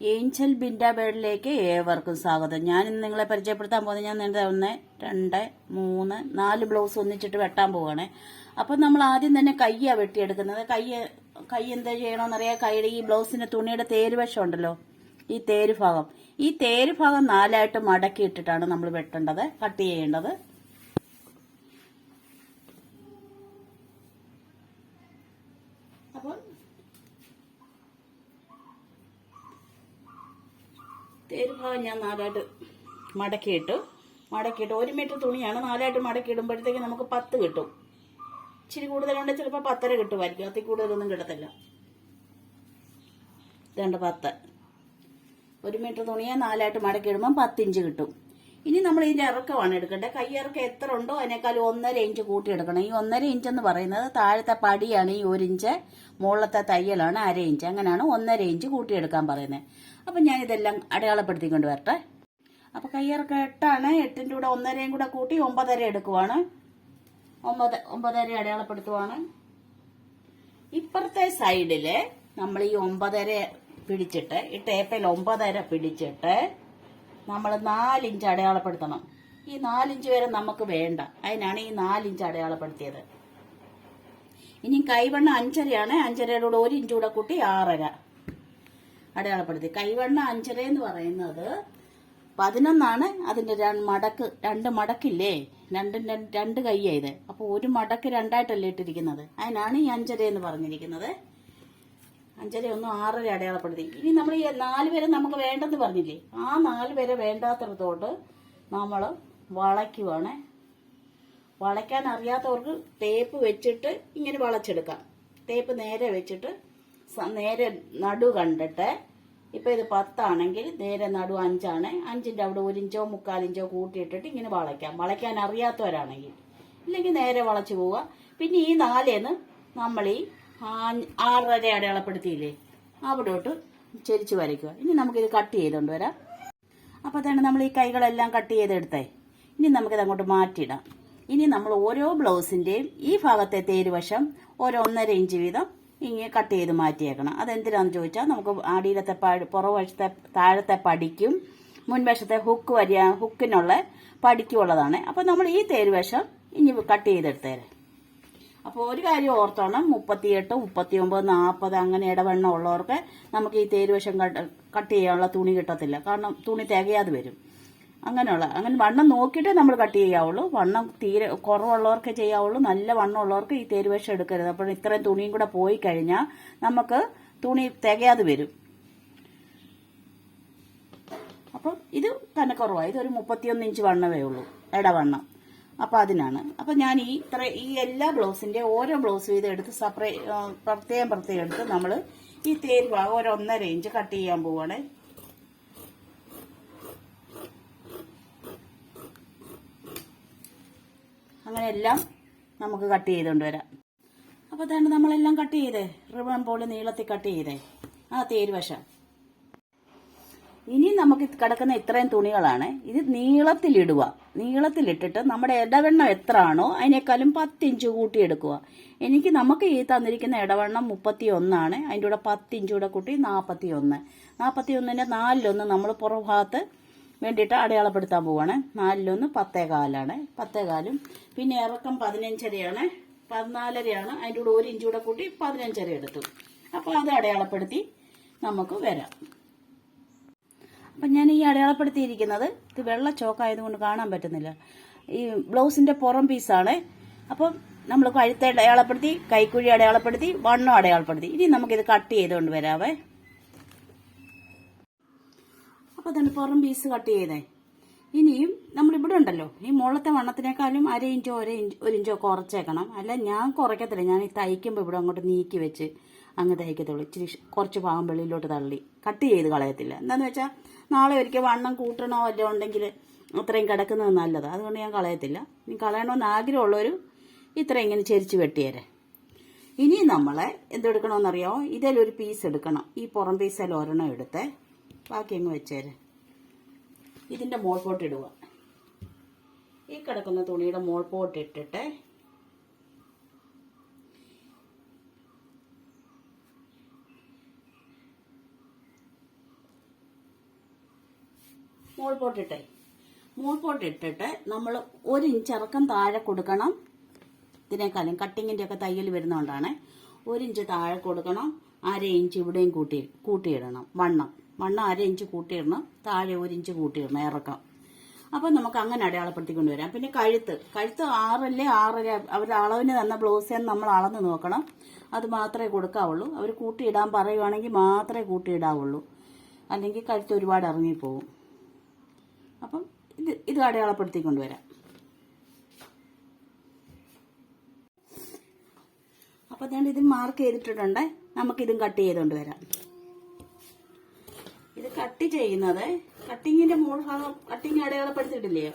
Angel Binda ബേഡിലേക്ക് ഏവർക്കും സ്വാഗതം. ഞാൻ ഇന്ന് നിങ്ങളെ പരിചയപ്പെടുത്താൻ പോകുന്നത് ഞാൻ നിന്റെ ഒന്ന് രണ്ട് മൂന്ന് നാല് ബ്ലൗസ് ഒന്നിച്ചിട്ട് വെട്ടാൻ പോവുകയാണ് അപ്പം നമ്മൾ ആദ്യം തന്നെ കയ്യാണ് വെട്ടിയെടുക്കുന്നത്. കൈ കൈ എന്താ ചെയ്യണമെന്നറിയാം കൈയുടെ ഈ ബ്ലൗസിന്റെ തുണിയുടെ തേര് വശം ഉണ്ടല്ലോ ഈ തേര് ഭാഗം. ഈ തേര് ഭാഗം നാലായിട്ട് മടക്കി ഇട്ടിട്ടാണ് നമ്മൾ വെട്ടേണ്ടത് കട്ട് ചെയ്യേണ്ടത് അപ്പോൾ തേര് ഭാഗം ഞാൻ നാലായിട്ട് മടക്കിയിട്ടു. മടക്കിയിട്ട്. ഒരു മീറ്റർ തുണിയാണ്. നാലായിട്ട് മടക്കി ഇടുമ്പോഴത്തേക്ക് നമുക്ക് പത്ത് കിട്ടും. ഇച്ചിരി കൂടുതലുണ്ട് ചിലപ്പോൾ പത്തര കിട്ടുമായിരിക്കും. അത്തി കൂടുതലൊന്നും കിട്ടത്തില്ല. രണ്ട് പത്ത്. ഒരു മീറ്റർ തുണിയെ നാലായിട്ട് മടക്കി പത്തിഞ്ച് കിട്ടും. ഇനി നമ്മൾ ഇതിന്റെ ഇറക്കമാണ് എടുക്കേണ്ടത്. കൈയിറക്കം എത്ര ഉണ്ടോ അതിനേക്കാൾ ഒന്നര ഇഞ്ച് കൂട്ടി എടുക്കണം. ഈ ഒന്നര ഇഞ്ച് എന്ന് പറയുന്നത് താഴത്തെ പടിയാണ് ഈ ഒരു ഇഞ്ച് മുകളിലത്തെ തയ്യലാണ് അര ഇഞ്ച്. അങ്ങനെയാണ് ഒന്നര ഇഞ്ച് കൂട്ടിയെടുക്കാൻ പറയുന്നത്. അപ്പം ഞാൻ ഇതെല്ലാം അടയാളപ്പെടുത്തിക്കൊണ്ട് വരട്ടെ. അപ്പം കയ്യിറക്കം എട്ടാണ്. എട്ടിന്റെ കൂടെ ഒന്നരയും കൂടെ കൂട്ടി ഒമ്പതര എടുക്കുവാണ്. ഒമ്പത് ഒമ്പതര അടയാളപ്പെടുത്തുവാണ്. ഇപ്പുറത്തെ സൈഡിൽ നമ്മൾ ഈ ഒമ്പതര പിടിച്ചിട്ട് ഈ ടേപ്പിൽ ഒമ്പതര പിടിച്ചിട്ട് നമ്മൾ നാലിഞ്ച് അടയാളപ്പെടുത്തണം. ഈ നാലിഞ്ച് വരെ നമുക്ക് വേണ്ട. അതിനാണ് ഈ നാലിഞ്ച് അടയാളപ്പെടുത്തിയത്. ഇനി കൈവണ്ണ അഞ്ചരയാണ്. അഞ്ചരയുടെ ഒരു ഇഞ്ച് കൂടെ കൂട്ടി ആറര അടയാളപ്പെടുത്തി. കൈവണ്ണ അഞ്ചര എന്ന് പറയുന്നത് പതിനൊന്നാണ്. അതിന്റെ മടക്ക് രണ്ട് മടക്കില്ലേ? രണ്ടും രണ്ട് രണ്ട് കൈയായത് അപ്പോൾ ഒരു മടക്ക് രണ്ടായിട്ടല്ലേ ഇട്ടിരിക്കുന്നത്? അതിനാണ് ഈ അഞ്ചര എന്ന് പറഞ്ഞിരിക്കുന്നത്. അഞ്ചര ഒന്ന് ആറര അടയാളപ്പെടുത്തി. ഇനി നമ്മൾ ഈ നാല് പേരെ നമുക്ക് വേണ്ടെന്ന് പറഞ്ഞില്ലേ? ആ നാല് പേരെ വേണ്ടാത്തടത്തോട്ട് നമ്മൾ വളയ്ക്കുവാണ്. വളയ്ക്കാൻ അറിയാത്തവർക്ക് തേപ്പ് വെച്ചിട്ട് ഇങ്ങനെ വളച്ചെടുക്കാം. തേപ്പ് നേരെ വെച്ചിട്ട് നേരെ നടു കണ്ടിട്ട് ഇപ്പം ഇത് പത്താണെങ്കിൽ നേരെ നടു അഞ്ചാണ്. അഞ്ചിന്റെ അവിടെ ഒരു ഇഞ്ചോ മുക്കാലിഞ്ചോ കൂട്ടിയിട്ടിട്ട് ഇങ്ങനെ വളയ്ക്കാം. വളയ്ക്കാൻ അറിയാത്തവരാണെങ്കിൽ. ഇല്ലെങ്കിൽ നേരെ വളച്ചു പോവുക. പിന്നെ ഈ നാലേന്ന് നമ്മൾ ഈ ആറര അടയാളപ്പെടുത്തിയില്ലേ? അവിടോട്ട് ചെരിച്ച് വരയ്ക്കുക. ഇനി നമുക്കിത് കട്ട് ചെയ്തുകൊണ്ട് വരാം. അപ്പോൾ അതാണ് നമ്മൾ ഈ കൈകളെല്ലാം കട്ട് ചെയ്തെടുത്തേ. ഇനി നമുക്കിത് അങ്ങോട്ട് മാറ്റിയിടാം. ഇനി നമ്മൾ ഓരോ ബ്ലൗസിന്റെയും ഈ ഭാഗത്തെ തേരുവശം ഓരോ ഒന്നര ഇഞ്ച് വീതം ഇങ്ങനെ കട്ട് ചെയ്ത് മാറ്റിയേക്കണം. അതെന്തിനാണെന്ന് ചോദിച്ചാൽ നമുക്ക് അടിയിലത്തെ പടി പുറവശത്തെ താഴത്തെ പടിക്കും മുൻവശത്തെ ഹുക്ക് വരിക ഹുക്കിനുള്ള പടിക്കുമുള്ളതാണ് അപ്പോൾ നമ്മൾ ഈ തേരുവശം ഇനി കട്ട് ചെയ്തെടുത്തേരെ. അപ്പോൾ ഒരു കാര്യം ഓർത്തോണം. മുപ്പത്തിയെട്ട് മുപ്പത്തിയൊമ്പത് നാൽപ്പത് അങ്ങനെ ഇടവണ്ണം ഉള്ളവർക്ക് നമുക്ക് ഈ തേരുവശം കട്ട് കട്ട് ചെയ്യാനുള്ള തുണി കിട്ടത്തില്ല. കാരണം തുണി തികയാതെ വരും. അങ്ങനെയുള്ള അങ്ങനെ വണ്ണം നോക്കിയിട്ടേ നമ്മൾ കട്ട് ചെയ്യാവുള്ളൂ. വണ്ണം തീരെ കുറവുള്ളവർക്ക് ചെയ്യാവുള്ളൂ. നല്ല വണ്ണം ഉള്ളവർക്ക് ഈ തേരുവശം എടുക്കരുത്. അപ്പോൾ ഇത്രയും തുണിയും കൂടെ പോയി കഴിഞ്ഞാൽ നമുക്ക് തുണി തികയാതെ വരും. അപ്പം ഇത് തന്നെ കുറവാണ് ഇതൊരു മുപ്പത്തിയൊന്ന് ഇഞ്ച് വണ്ണമേ ഉള്ളൂ. ഇടവണ്ണം. അപ്പം അതിനാണ്. അപ്പം ഞാൻ ഈ ഇത്ര ഈ എല്ലാ ബ്ലൗസിന്റെ ഓരോ ബ്ലൗസ് വീതം എടുത്ത് സെപ്പറേറ്റ് പ്രത്യേകം പ്രത്യേകം എടുത്ത് നമ്മൾ ഈ തേര് ഭാഗം ഒരു ഒന്നര ഇഞ്ച് കട്ട് ചെയ്യാൻ പോവാണ്. അങ്ങനെ എല്ലാം നമുക്ക് കട്ട് ചെയ്തുകൊണ്ട് വരാം. അപ്പോൾ തന്നെ നമ്മളെല്ലാം കട്ട് ചെയ്തേ? റിബൺ പോലെ നീളത്തിൽ കട്ട് ചെയ്തേ? ആ തേര് വശം. ഇനി നമുക്ക് കിടക്കുന്ന ഇത്രയും തുണികളാണ്. ഇത് നീളത്തിലിടുക. നീളത്തിലിട്ടിട്ട് നമ്മുടെ ഇടവണ്ണം എത്ര ആണോ അതിനേക്കാളും പത്തിഞ്ച് കൂട്ടിയെടുക്കുക. എനിക്ക് നമുക്ക് ഈ തന്നിരിക്കുന്ന ഇടവെണ്ണം മുപ്പത്തി ഒന്നാണ് അതിന്റെ കൂടെ പത്തിഞ്ച് കൂടെ കൂട്ടി നാൽപ്പത്തി ഒന്ന് നാൽപ്പത്തി ഒന്നിന്റെ നാലിലൊന്ന് നമ്മൾ പുറഭാഗത്ത് വേണ്ടിയിട്ട് അടയാളപ്പെടുത്താൻ പോവാണ്. നാലിലൊന്ന് പത്തേകാലാണ്. പത്തേകാലും പിന്നെ ഇറക്കം പതിനഞ്ചരയാണ്. പതിനാലരയാണ്. അതിന്റെ കൂടെ ഒരു ഇഞ്ച് കൂടെ കൂട്ടി പതിനഞ്ചര എടുത്തു. അപ്പോൾ അത് അടയാളപ്പെടുത്തി നമുക്ക് വരാം. അപ്പം ഞാൻ ഈ അടയാളപ്പെടുത്തിയിരിക്കുന്നത് ഇത് വെള്ള ചോക്കായതുകൊണ്ട് കാണാൻ പറ്റുന്നില്ല. ഈ ബ്ലൗസിന്റെ പുറം പീസാണ് അപ്പം നമ്മൾ കഴുത്ത് അടയാളപ്പെടുത്തി കൈക്കുഴി അടയാളപ്പെടുത്തി വണ്ണം അടയാളപ്പെടുത്തി. ഇനി നമുക്കിത് കട്ട് ചെയ്തുകൊണ്ട് വരാവേ. അപ്പോൾ തന്നെ പുറം പീസ് കട്ട് ചെയ്തേ. ഇനിയും നമ്മൾ ഇവിടെ ഉണ്ടല്ലോ. ഈ മുളത്തെ വണ്ണത്തിനേക്കാളും അര ഇഞ്ചോ ഒരു ഇഞ്ച് ഒരു ഇഞ്ചോ കുറച്ചേക്കണം. അല്ല ഞാൻ കുറയ്ക്കത്തില്ല. ഞാൻ ഈ തയ്ക്കുമ്പോൾ ഇവിടെ അങ്ങോട്ട് നീക്കി വെച്ച് അങ്ങ് തയ്ക്കത്തുള്ളൂ ഇച്ചിരി കുറച്ച് ഭാഗം വെളിയിലോട്ട് തള്ളി. കട്ട് ചെയ്ത് കളയത്തില്ല. എന്താന്ന് വെച്ചാൽ നാളെ ഒരിക്കൽ വണ്ണം കൂട്ടണോ അല്ല ഉണ്ടെങ്കിൽ അത്രയും കിടക്കുന്നത് നല്ലതാണ് അതുകൊണ്ട് ഞാൻ കളയത്തില്ല. ഇനി കളയണമെന്ന് ആഗ്രഹമുള്ളവർ ഇത്രയും ഇങ്ങനെ ചെരിച്ച് വെട്ടിയേരെ. ഇനി നമ്മളെ എന്തെടുക്കണമെന്നറിയോ? ഇതിലൊരു പീസ് എടുക്കണം. ഈ പുറം പീസിൽ ഒരെണ്ണം എടുത്ത്. ബാക്കി അങ്ങ് വെച്ചേരെ. ഇതിന്റെ മോൾപോട്ട് ഇടുക. ഈ കിടക്കുന്ന തുണിയുടെ മോൾപോട്ട് ഇട്ടിട്ട് മോൾ പോട്ട് നമ്മൾ ഒരു ഇഞ്ച് ഇറക്കം താഴെ കൊടുക്കണം. ഇതിനേക്കാളും കട്ടിങ്ങിന്റെ ഒക്കെ തയ്യൽ വരുന്നതുകൊണ്ടാണ് ഒരു ഇഞ്ച് താഴെ കൊടുക്കണം. അര ഇഞ്ച് ഇവിടെയും കൂട്ടി കൂട്ടിയിടണം. വണ്ണം. വണ്ണം അര ഇഞ്ച് കൂട്ടിയിടണം. താഴെ ഒരു ഇഞ്ച് കൂട്ടിയിടണം ഇറക്കം. അപ്പം നമുക്ക് അങ്ങനെ അടയാളപ്പെടുത്തി കൊണ്ടുവരാം പിന്നെ കഴുത്ത്. കഴുത്ത് ആറല്ലേ? ആറര. അവർ അളവിന് തന്ന ബ്ലൗസ് നമ്മൾ അളന്ന് നോക്കണം. അത് മാത്രമേ കൊടുക്കാവുള്ളൂ. അവർ കൂട്ടിയിടാൻ പറയുവാണെങ്കിൽ മാത്രമേ കൂട്ടിയിടാവുള്ളൂ. അല്ലെങ്കിൽ കഴുത്ത് ഒരുപാട് ഇറങ്ങിപ്പോവും. അപ്പം ഇത് ഇത് അടയാളപ്പെടുത്തി കൊണ്ടുവരാം അപ്പൊ ഞാൻ ഇത് മാർക്ക് ചെയ്തിട്ടുണ്ട് നമുക്കിതും കട്ട് ചെയ്തുകൊണ്ട് വരാം. ഇത് കട്ട് ചെയ്യുന്നത് കട്ടിങ്ങിന്റെ മോൾ ഭാഗം കട്ടിങ് അടയാളപ്പെടുത്തിയിട്ടില്ലേ?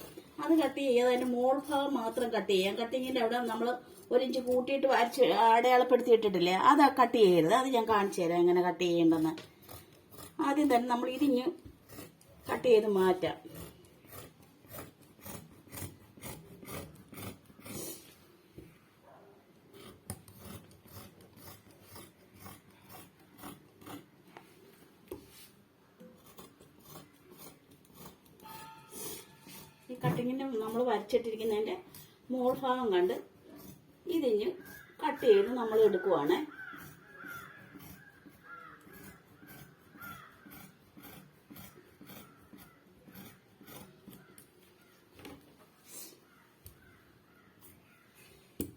അത് കട്ട് ചെയ്യുക. അതിന്റെ മോൾ ഭാഗം മാത്രം കട്ട് ചെയ്യാം കട്ടിങ്ങിന്റെ അവിടെ നമ്മൾ ഒരു ഇഞ്ച് കൂട്ടിയിട്ട് വരച്ച് അടയാളപ്പെടുത്തിയിട്ടിട്ടില്ലേ? അത് കട്ട് ചെയ്യരുത്. അത് ഞാൻ കാണിച്ചു തരാം എങ്ങനെ കട്ട് ചെയ്യേണ്ടെന്ന് ആദ്യം തന്നെ നമ്മൾ ഇരിഞ്ഞ് കട്ട് ചെയ്ത് മാറ്റാം. ഈ കട്ടിങ്ങിന്റെ നമ്മൾ വരച്ചിട്ടിരിക്കുന്നതിന്റെ മോൾ ഭാഗം കണ്ട് ഇതിഞ്ഞ് കട്ട് ചെയ്ത് നമ്മൾ എടുക്കുവാണ്.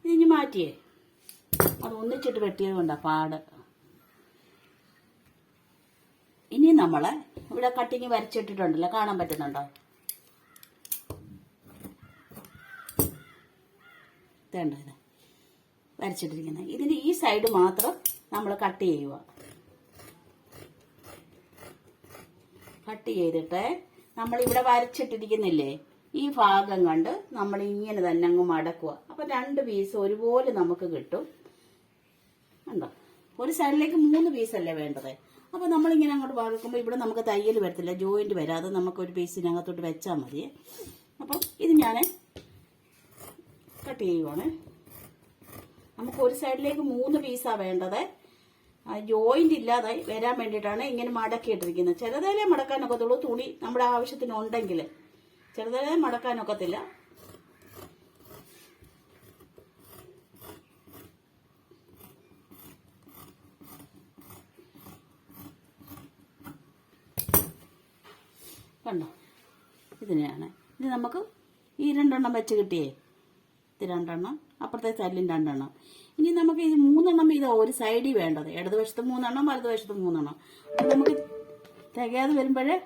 ഇതിഞ്ഞ് മാറ്റിയേ. അത് ഒന്നിച്ചിട്ട് വെട്ടിയത് കൊണ്ടാ പാട്. ഇനി നമ്മൾ ഇവിടെ കട്ടിങ് വരച്ചിട്ടിട്ടുണ്ടല്ലോ കാണാൻ പറ്റുന്നുണ്ടോ? ഇതേണ്ട ഇത്. വരച്ചിട്ടിരിക്കുന്നത്. ഇതിന്റെ ഈ സൈഡ് മാത്രം നമ്മൾ കട്ട് ചെയ്യുക. കട്ട് ചെയ്തിട്ട് നമ്മൾ ഇവിടെ വരച്ചിട്ടിരിക്കുന്നില്ലേ? ഈ ഭാഗം കണ്ട് നമ്മൾ ഇങ്ങനെ തന്നെ അങ്ങ് മടക്കുക. അപ്പൊ രണ്ട് പീസ് ഒരുപോലെ നമുക്ക് കിട്ടും. ഉണ്ടോ ഒരു സൈഡിലേക്ക് മൂന്ന് പീസല്ലേ വേണ്ടത്? അപ്പൊ നമ്മളിങ്ങനെ അങ്ങോട്ട് വറക്കുമ്പോൾ ഇവിടെ നമുക്ക് തയ്യൽ വരത്തില്ല. ജോയിന്റ് വരാതെ നമുക്ക് ഒരു പീസിനകത്തോട്ട് വെച്ചാൽ മതി. അപ്പം ഇത് ഞാൻ കട്ട് ചെയ്യുവാണ്. നമുക്ക് ഒരു സൈഡിലേക്ക് മൂന്ന് പീസാണ് വേണ്ടത്. ജോയിന്റ് ഇല്ലാതെ വരാൻ വേണ്ടിയിട്ടാണ് ഇങ്ങനെ മടക്കിയിട്ടിരിക്കുന്നത്. ചിലതേലേ മടക്കാനൊക്കത്തുള്ളൂ തുണി നമ്മുടെ ആവശ്യത്തിനുണ്ടെങ്കിൽ ചെറുതേലേ മടക്കാനൊക്കത്തില്ല കണ്ടോ? ഇതിനെയാണ്. ഇത് നമുക്ക് ഈ രണ്ടെണ്ണം വെച്ച് കിട്ടിയേ. ഇത് രണ്ടെണ്ണം അപ്പുറത്തെ സൈഡിലും രണ്ടെണ്ണം. ഇനി നമുക്ക് ഇത് മൂന്നെണ്ണം ഇത് ഒരു സൈഡിൽ വേണ്ടത്. ഇടതുവശത്ത് മൂന്നെണ്ണം വലതുവശത്ത് മൂന്നെണ്ണം. അപ്പം നമുക്ക് തികയാതെ വരുമ്പോഴേ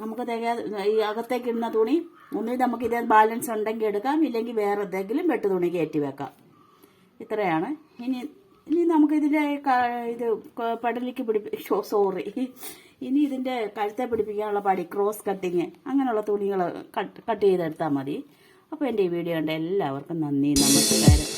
നമുക്ക് തികയാതെ ഈ അകത്തേക്ക് ഇടുന്ന തുണി ഒന്നിൽ നമുക്ക് ഇതേ ബാലൻസ് ഉണ്ടെങ്കിൽ എടുക്കാം ഇല്ലെങ്കിൽ വേറെ എന്തെങ്കിലും വെട്ട് തുണി കയറ്റി വെക്കാം. ഇത്രയാണ്. ഇനി ഇനി നമുക്ക് ഇതിന്റെ ക- ഇത് പടലിക്ക് പിടിപ്പി സോറി ഇനി ഇതിന്റെ കഴുത്തെ പിടിപ്പിക്കാനുള്ള പാടി ക്രോസ് കട്ടിങ് അങ്ങനെയുള്ള തുണികൾ കട്ട് കട്ട് ചെയ്തെടുത്താൽ മതി. അപ്പോൾ എന്റെ ഈ വീഡിയോ കണ്ട എല്ലാവർക്കും നന്ദി നമസ്കാരം.